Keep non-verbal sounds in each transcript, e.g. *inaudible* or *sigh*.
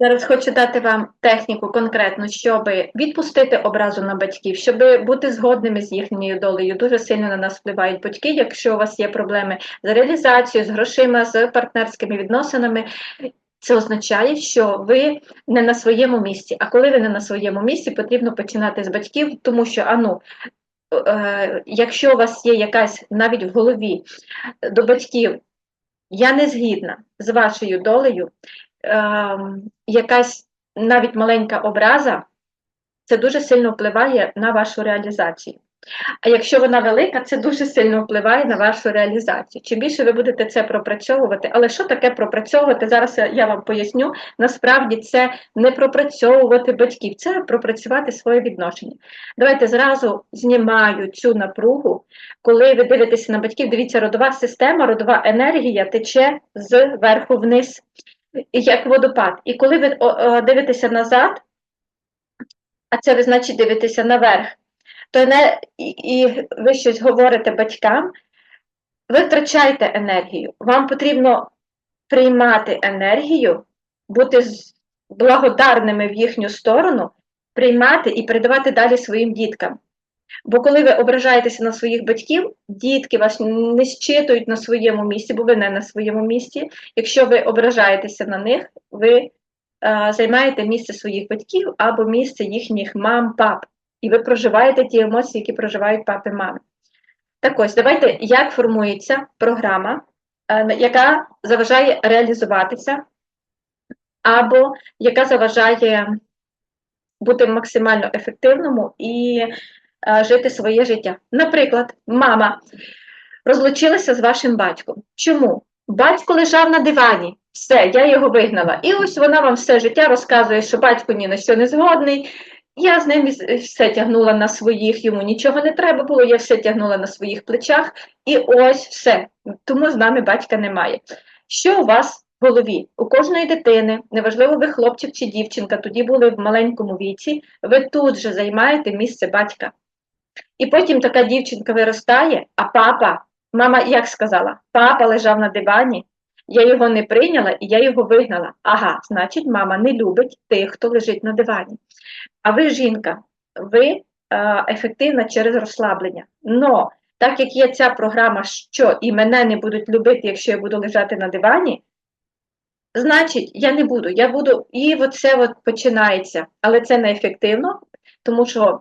Зараз хочу дати вам техніку конкретну, щоб відпустити образу на батьків, щоб бути згодними з їхньою долею. Дуже сильно на нас впливають батьки. Якщо у вас є проблеми з реалізацією, з грошима, з партнерськими відносинами, це означає, що ви не на своєму місці. А коли ви не на своєму місці, потрібно починати з батьків, тому що ану. е, Якщо у вас є якась навіть в голові до батьків, я не згідна з вашою долею, ем, якась навіть маленька образа, це дуже сильно впливає на вашу реалізацію. А якщо вона велика, це дуже сильно впливає на вашу реалізацію. Чим більше ви будете це пропрацьовувати, але що таке пропрацьовувати? Зараз я- я вам поясню. Насправді це не пропрацьовувати батьків, це пропрацювати своє відношення. Давайте зразу знімаю цю напругу. Коли ви дивитеся на батьків, дивіться, родова система, родова енергія тече зверху вниз, як водопад. І коли ви дивитеся назад, а це ви значить дивитеся наверх, то не, і ви щось говорите батькам, ви втрачаєте енергію. Вам потрібно приймати енергію, бути благодарними в їхню сторону, приймати і передавати далі своїм діткам. Бо коли ви ображаєтеся на своїх батьків, дітки вас не щитують на своєму місці, бо ви не на своєму місці. Якщо ви ображаєтеся на них, ви е, займаєте місце своїх батьків або місце їхніх мам, пап. І ви проживаєте ті емоції, які проживають папи, мами. Так ось, давайте, як формується програма, е, яка заважає реалізуватися, або яка заважає бути максимально ефективному і жити своє життя. Наприклад, мама розлучилася з вашим батьком. Чому? Батько лежав на дивані, все, я його вигнала. І ось вона вам все життя розказує, що батько ні на що не згодний. Я з ним все тягнула на своїх, йому нічого не треба було, я все тягнула на своїх плечах, і ось все. Тому з нами батька немає. Що у вас в голові? У кожної дитини, неважливо, ви хлопчик чи дівчинка, тоді були в маленькому віці, ви тут же займаєте місце батька. І потім така дівчинка виростає, а папа, мама як сказала, папа лежав на дивані, я його не прийняла і я його вигнала. Ага, значить, мама не любить тих, хто лежить на дивані. А ви жінка, ви е, ефективна через розслаблення. Но так як є ця програма, що і мене не будуть любити, якщо я буду лежати на дивані, значить, я не буду. Я буду, і оце от починається. Але це неефективно, тому що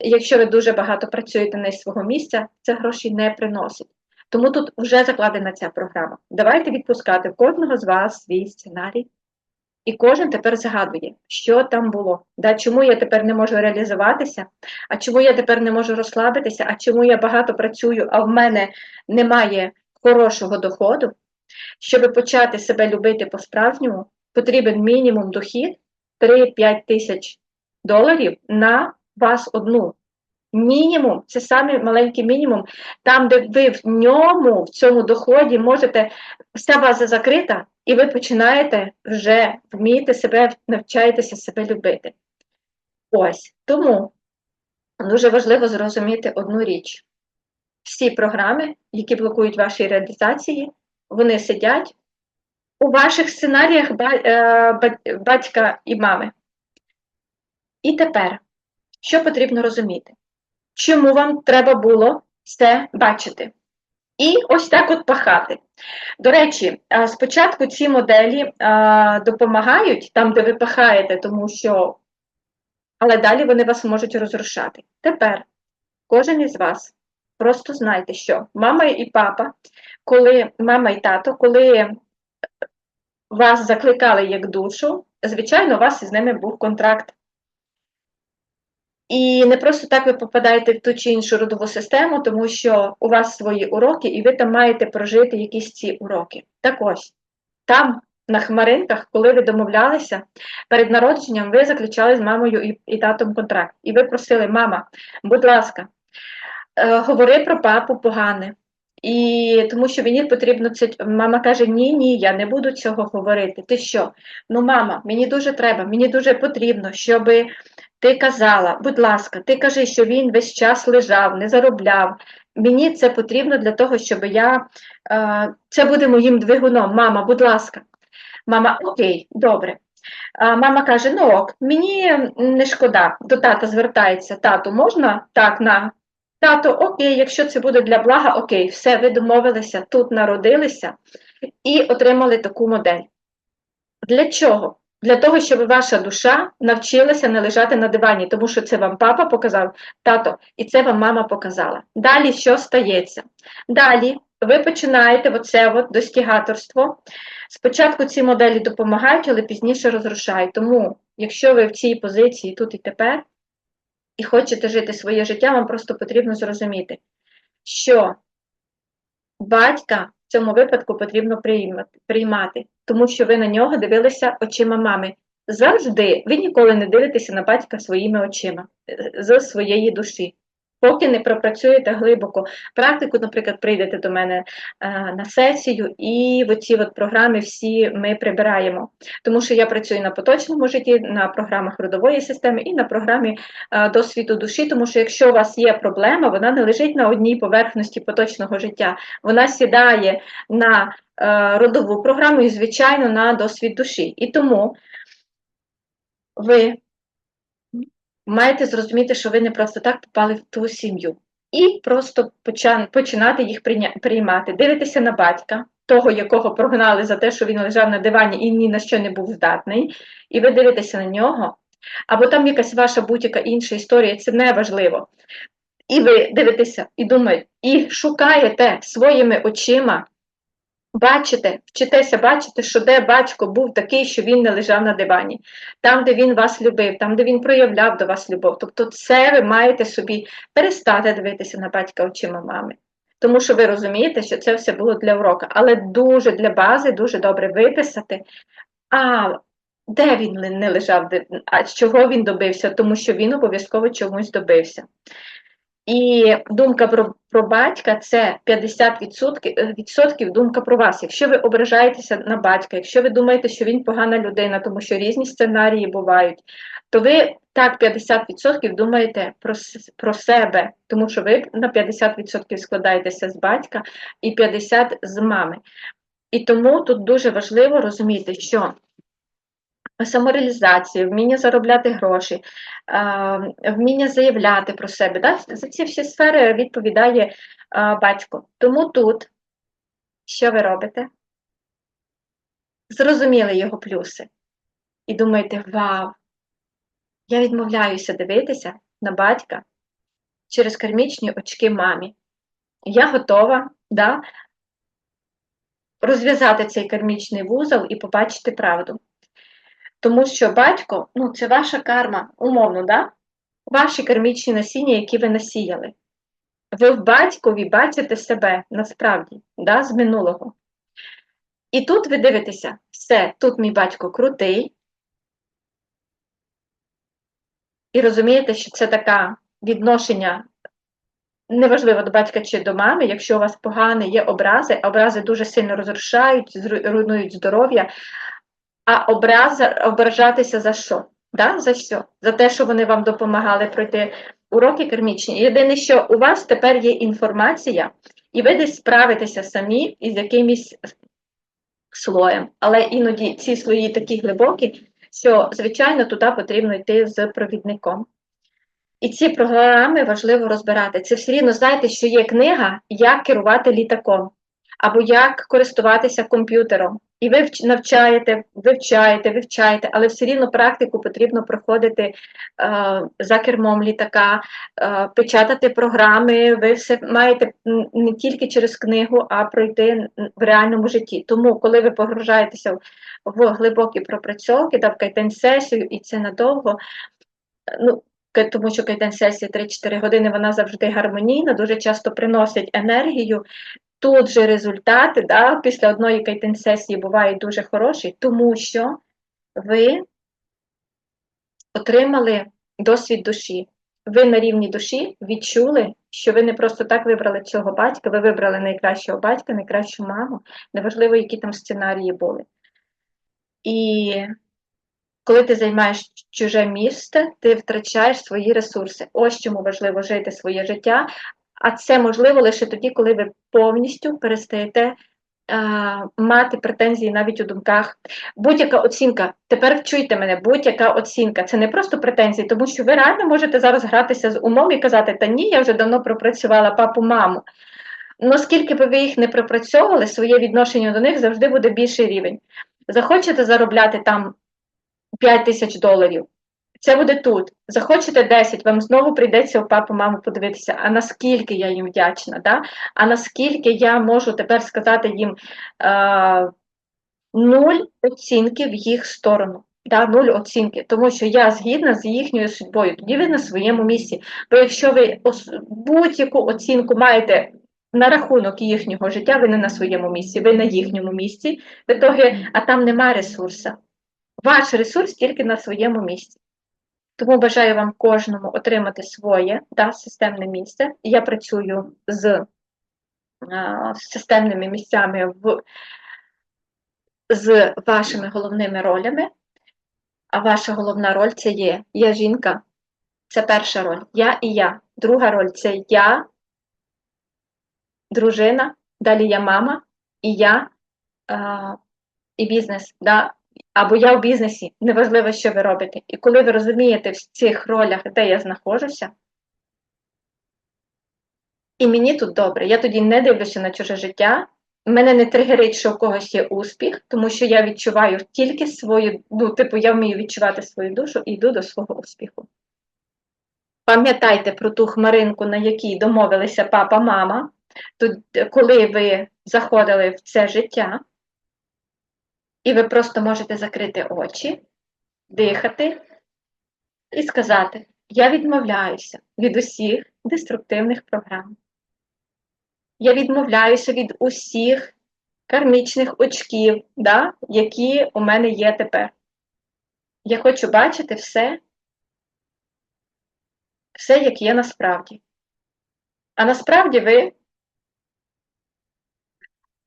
якщо ви дуже багато працюєте не з свого місця, це гроші не приносить. Тому тут вже закладена ця програма. Давайте відпускати в кожного з вас свій сценарій. І кожен тепер згадує, що там було, да, чому я тепер не можу реалізуватися, а чому я тепер не можу розслабитися, а чому я багато працюю, а в мене немає хорошого доходу. Щоб почати себе любити по-справжньому, потрібен мінімум дохід 3-5 тисяч доларів на вас одну. Мінімум, це саме маленький мінімум, там, де ви в ньому, в цьому доході можете, вся база закрита, і ви починаєте вже вміти себе, навчаєтеся себе любити. Ось тому дуже важливо зрозуміти одну річ: всі програми, які блокують ваші реалізації, вони сидять у ваших сценаріях е, ба- батька і мами. І тепер, що потрібно розуміти? Чому вам треба було це бачити? І ось так от пахати. До речі, спочатку ці моделі допомагають там, де ви пахаєте, тому що, але далі вони вас можуть розрушати. Тепер кожен із вас просто знайте, що мама і папа, коли мама і тато, коли вас закликали як душу, звичайно, у вас із ними був контракт. І не просто так ви попадаєте в ту чи іншу родову систему, тому що у вас свої уроки, і ви там маєте прожити якісь ці уроки. Так ось, там, на хмаринках, коли ви домовлялися, перед народженням ви заключали з мамою і, і татом контракт. І ви просили, мама, будь ласка, е, говори про папу погане. І тому що мені потрібно це. Мама каже: Ні, ні, я не буду цього говорити. Ти що? Ну, мама, мені дуже треба, мені дуже потрібно, щоби ти казала, будь ласка, ти кажи, що він весь час лежав, не заробляв. Мені це потрібно для того, щоб я. Е, це буде моїм двигуном. Мама, будь ласка. Мама, окей, добре. Мама каже: ну ок, мені не шкода, до тата звертається, тату, можна? Так, на. Тато, окей, якщо це буде для блага, окей, все, ви домовилися, тут народилися і отримали таку модель. Для чого? Для того, щоб ваша душа навчилася не лежати на дивані, тому що це вам папа показав, тато, і це вам мама показала. Далі що стається? Далі ви починаєте оце от достігаторство. Спочатку ці моделі допомагають, але пізніше розрушають. Тому, якщо ви в цій позиції тут і тепер, і хочете жити своє життя, вам просто потрібно зрозуміти, що батька в цьому випадку потрібно приймати, тому що ви на нього дивилися очима мами. Завжди ви ніколи не дивитеся на батька своїми очима е, з своєї душі. Поки не пропрацюєте глибоко практику, наприклад, прийдете до мене е, на сесію, і в ці от програми всі ми прибираємо. Тому що я працюю на поточному житті, на програмах родової системи і на програмі е, досвіду душі, тому що якщо у вас є проблема, вона не лежить на одній поверхності поточного життя, вона сідає на е, родову програму і, звичайно, на досвід душі. І тому ви маєте зрозуміти, що ви не просто так попали в ту сім'ю. І просто починати їх приймати, дивитися на батька, того, якого прогнали за те, що він лежав на дивані і ні на що не був здатний, і ви дивитеся на нього, або там якась ваша будь-яка інша історія, це не важливо. І ви дивитеся і думаєте, і шукаєте своїми очима Бачите, вчитеся бачити, що де батько був такий, що він не лежав на дивані, там, де він вас любив, там, де він проявляв до вас любов. Тобто, це ви маєте собі перестати дивитися на батька очима мами. Тому що ви розумієте, що це все було для урока, але дуже для бази, дуже добре виписати. А де він не лежав, а чого він добився, тому що він обов'язково чомусь добився. І думка про про батька це 50% е, відсотків думка про вас. Якщо ви ображаєтеся на батька, якщо ви думаєте, що він погана людина, тому що різні сценарії бувають, то ви так 50% думаєте про про себе, тому що ви на 50% складаєтеся з батька і 50% з мами. І тому тут дуже важливо розуміти, що самореалізацію, вміння заробляти гроші, вміння заявляти про себе. Да? За ці всі сфери відповідає батько. Тому тут, що ви робите? Зрозуміли його плюси. І думаєте, вау, я відмовляюся дивитися на батька через кармічні очки мамі. Я готова да, розв'язати цей кармічний вузол і побачити правду. Тому що батько ну, це ваша карма, умовно, да? ваші кармічні насіння, які ви насіяли. Ви в батькові бачите себе насправді, да, з минулого. І тут ви дивитеся, все, тут мій батько крутий. І розумієте, що це таке відношення, неважливо до батька чи до мами, якщо у вас погане є образи, образи дуже сильно розрушають, руйнують здоров'я, а образа, ображатися за що? Да? За що? За те, що вони вам допомагали пройти уроки кермічні. Єдине, що у вас тепер є інформація, і ви десь справитеся самі із якимось слоєм. Але іноді ці слої такі глибокі, що, звичайно, туди потрібно йти з провідником. І ці програми важливо розбирати. Це все рівно знаєте, що є книга, як керувати літаком або як користуватися комп'ютером. І ви навчаєте, вивчаєте, вивчаєте, але все рівно практику потрібно проходити е, за кермом літака, е, печатати програми. Ви все маєте не тільки через книгу, а пройти в реальному житті. Тому, коли ви погружаєтеся в глибокі пропрацьовки, да, в кайтен-сесію, і це надовго. ну, тому що кайтен-сесія 3-4 години вона завжди гармонійна, дуже часто приносить енергію, Тут же результати да, після одної кайтинг-сесії бувають дуже хороші, тому що ви отримали досвід душі. Ви на рівні душі відчули, що ви не просто так вибрали цього батька, ви вибрали найкращого батька, найкращу маму, неважливо, які там сценарії були. І коли ти займаєш чуже місце, ти втрачаєш свої ресурси. Ось чому важливо жити своє життя, а це можливо лише тоді, коли ви повністю перестаєте мати претензії навіть у думках. Будь-яка оцінка, тепер вчуйте мене, будь-яка оцінка це не просто претензії, тому що ви реально можете зараз гратися з умом і казати, та ні, я вже давно пропрацювала папу, маму. Ну, скільки би ви їх не пропрацьовували, своє відношення до них завжди буде більший рівень. Захочете заробляти там 5 тисяч доларів, це буде тут. Захочете 10, вам знову прийдеться у папу, маму подивитися, а наскільки я їм вдячна, да? а наскільки я можу тепер сказати їм е, нуль оцінки в їх сторону. Да, нуль оцінки, тому що я згідна з їхньою судьбою, тоді ви на своєму місці. Бо якщо ви будь-яку оцінку маєте на рахунок їхнього життя, ви не на своєму місці, ви на їхньому місці, в ітогі, а там нема ресурсу. Ваш ресурс тільки на своєму місці. Тому бажаю вам кожному отримати своє да, системне місце. Я працюю з а, системними місцями в, з вашими головними ролями. А ваша головна роль це є я жінка. Це перша роль. Я і я. Друга роль це я, дружина, далі я мама і я а, і бізнес. Да? Або я в бізнесі, неважливо, що ви робите. І коли ви розумієте в цих ролях, де я знаходжуся, і мені тут добре, я тоді не дивлюся на чуже життя, мене не тригерить, що у когось є успіх, тому що я відчуваю тільки свою, ну, типу, я вмію відчувати свою душу і йду до свого успіху. Пам'ятайте про ту хмаринку, на якій домовилися папа, мама, коли ви заходили в це життя. І ви просто можете закрити очі, дихати і сказати: Я відмовляюся від усіх деструктивних програм. Я відмовляюся від усіх кармічних очків, да, які у мене є тепер. Я хочу бачити все, все, як є насправді. А насправді ви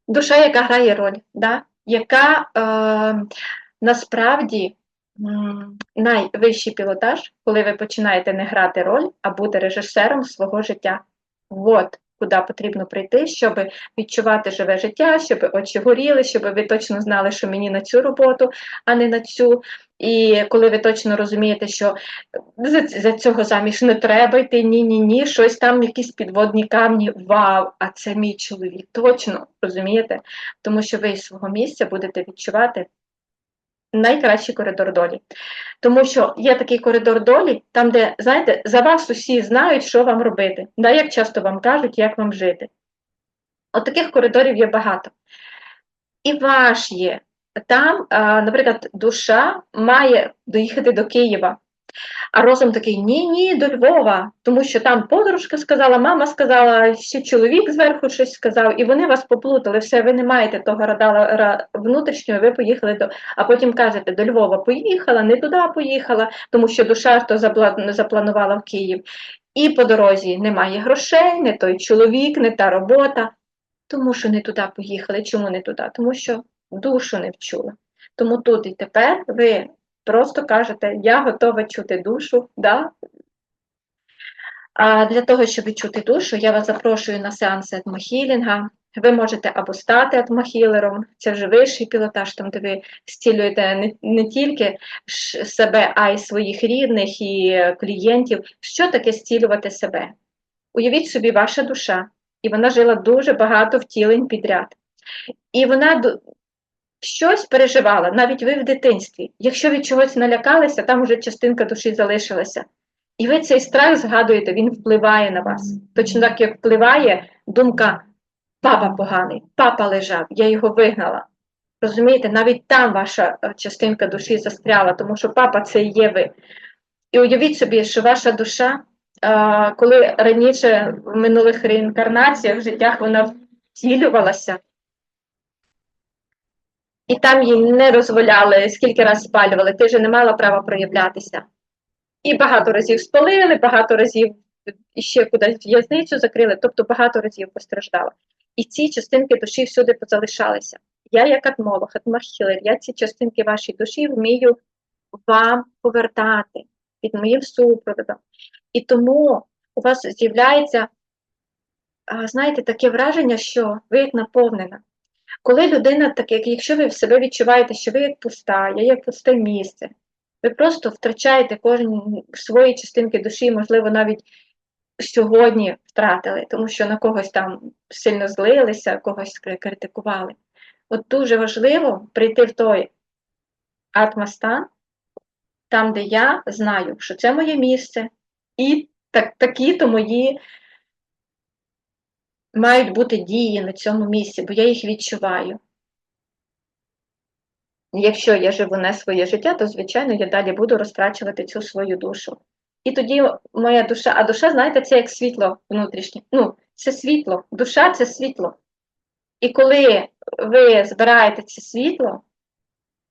душа, яка грає роль. Да? Яка е, насправді найвищий пілотаж, коли ви починаєте не грати роль, а бути режисером свого життя. От куди потрібно прийти, щоб відчувати живе життя, щоб очі горіли, щоб ви точно знали, що мені на цю роботу, а не на цю. І коли ви точно розумієте, що за, за цього заміж не треба йти, ні-ні ні, щось там, якісь підводні камні, вау, а це мій чоловік. Точно розумієте? Тому що ви з свого місця будете відчувати найкращий коридор долі. Тому що є такий коридор долі, там, де, знаєте, за вас усі знають, що вам робити, да, як часто вам кажуть, як вам жити. От таких коридорів є багато. І ваш є. Там, наприклад, душа має доїхати до Києва. А розум такий ні, ні, до Львова, тому що там подружка сказала, мама сказала, ще чоловік зверху щось сказав, і вони вас поплутали, все, ви не маєте того радала внутрішнього, ви поїхали до. А потім кажете, до Львова поїхала, не туди поїхала, тому що душа то запланувала в Київ. І по дорозі немає грошей, не той чоловік, не та робота. Тому що не туди поїхали. Чому не туди? Тому що душу не вчула. Тому тут і тепер ви просто кажете, я готова чути душу. Да? А для того, щоб відчути душу, я вас запрошую на сеанси етмохілінга. Ви можете або стати атмохілером, це вже вищий пілотаж, там де ви зцілюєте не, не тільки себе, а й своїх рідних і клієнтів. Що таке зцілювати себе? Уявіть собі, ваша душа, і вона жила дуже багато втілень підряд. І вона щось переживала, навіть ви в дитинстві. Якщо від чогось налякалися, там уже частинка душі залишилася. І ви цей страх згадуєте, він впливає на вас. Точно так, як впливає думка, папа поганий, папа лежав, я його вигнала. Розумієте, навіть там ваша е, частинка душі застряла, тому що папа це є ви. І уявіть собі, що ваша душа, коли раніше в минулих реінкарнаціях в життях вона втілювалася, і там їй не дозволяли, скільки раз спалювали, ти вже не мала права проявлятися. І багато разів спалили, багато разів ще кудись в'язницю закрили, тобто багато разів постраждала. І ці частинки душі всюди позалишалися. Я, як атмолог, атмахілер, я ці частинки вашої душі вмію вам повертати під моїм супроводом. І тому у вас з'являється, знаєте, таке враження, що ви як наповнена. Коли людина, так як якщо ви в себе відчуваєте, що ви як пуста, я як пусте місце, ви просто втрачаєте кожен свої частинки душі, можливо, навіть сьогодні втратили, тому що на когось там сильно злилися, когось критикували. От дуже важливо прийти в той атмостан, там, де я знаю, що це моє місце, і так, такі-то мої мають бути дії на цьому місці, бо я їх відчуваю. Якщо я живу не своє життя, то, звичайно, я далі буду розтрачувати цю свою душу. І тоді моя душа, а душа, знаєте, це як світло внутрішнє. Ну, це світло, душа це світло. І коли ви збираєте це світло,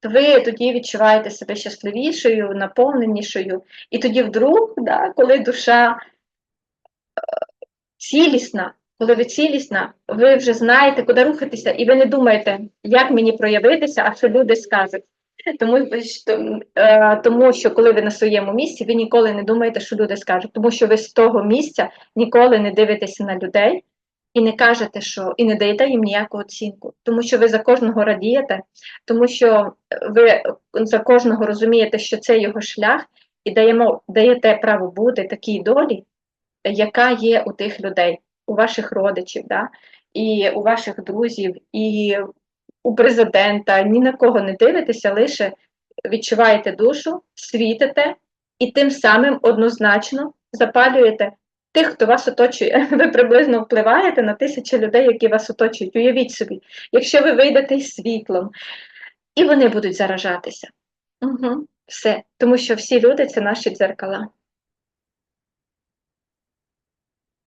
то ви тоді відчуваєте себе щасливішою, наповненішою. І тоді вдруг, да, коли душа цілісна, коли ви цілісна, ви вже знаєте, куди рухатися, і ви не думаєте, як мені проявитися, а що люди скажуть. Тому що, е, тому що коли ви на своєму місці, ви ніколи не думаєте, що люди скажуть, тому що ви з того місця ніколи не дивитеся на людей і не кажете, що і не даєте їм ніяку оцінку, тому що ви за кожного радієте, тому що ви за кожного розумієте, що це його шлях, і даємо, даєте право бути такій долі, яка є у тих людей, у ваших родичів, да? і у ваших друзів, і у президента, ні на кого не дивитеся, лише відчуваєте душу, світите і тим самим однозначно запалюєте тих, хто вас оточує. *laughs* Ви приблизно впливаєте на тисячі людей, які вас оточують. Уявіть собі, якщо ви вийдете із світлом, і вони будуть заражатися. Угу. Все, тому що всі люди це наші дзеркала.